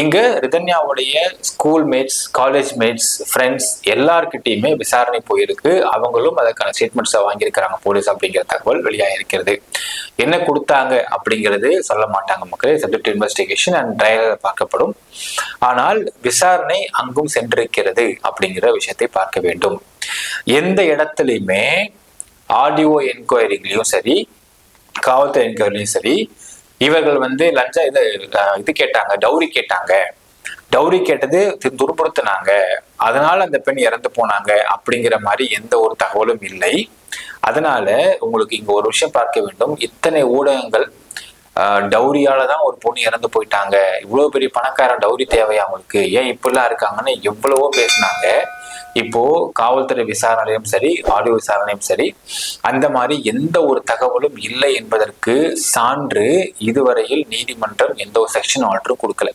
இங்கு ரிதன்யாவுடைய school mates college mates friends எல்லார்கிட்டையுமே விசாரணை போயிருக்கு. அவங்களும் அதற்கான ஸ்டேட்மெண்ட்ஸை வாங்கியிருக்கிறாங்க போலீஸ் அப்படிங்கிற தகவல் வெளியாகிருக்கிறது என்ன கொடுத்தாங்க அப்படிங்கிறது சொல்ல மாட்டாங்க மக்களே. சப்ஜெக்ட் இன்வெஸ்டிகேஷன் அண்ட் ட்ரையல் பார்க்கப்படும். ஆனால் விசாரணை அங்கும் சென்றிருக்கிறது அப்படிங்கிற விஷயத்தை பார்க்க வேண்டும். எந்த இடத்துலையுமே ஆடியோ என்கொயரிங்லையும் சரி காவல்துறை என்கொயரிலையும் சரி இவர்கள் வந்து லஞ்ச இது இது கேட்டாங்க டௌரி கேட்டாங்க. டௌரி கேட்டது துன்புறுத்தினாங்க. அதனால அந்த பெண் இறந்து போனாங்க அப்படிங்கிற மாதிரி எந்த ஒரு தகவலும் இல்லை. அதனால உங்களுக்கு இங்க ஒரு விஷயம் பார்க்க வேண்டும். இத்தனை ஊடகங்கள் டௌரியால தான் ஒரு பொண்ணு இறந்து போயிட்டாங்க. இவ்வளவு பெரிய பணக்காரன் டௌரி தேவையா அவங்களுக்கு ஏன் இப்படிலாம் இருக்காங்கன்னு எவ்வளவோ பேசினாங்க. இப்போ காவல்துறை விசாரணையும் சரி ஆடியோ விசாரணையும் சரி அந்த மாதிரி எந்த ஒரு தகவலும் இல்லை என்பதற்கு சான்று இதுவரையில் நீதிமன்றம் எந்த ஒரு செக்ஷன் ஆர்டரும் கொடுக்கல.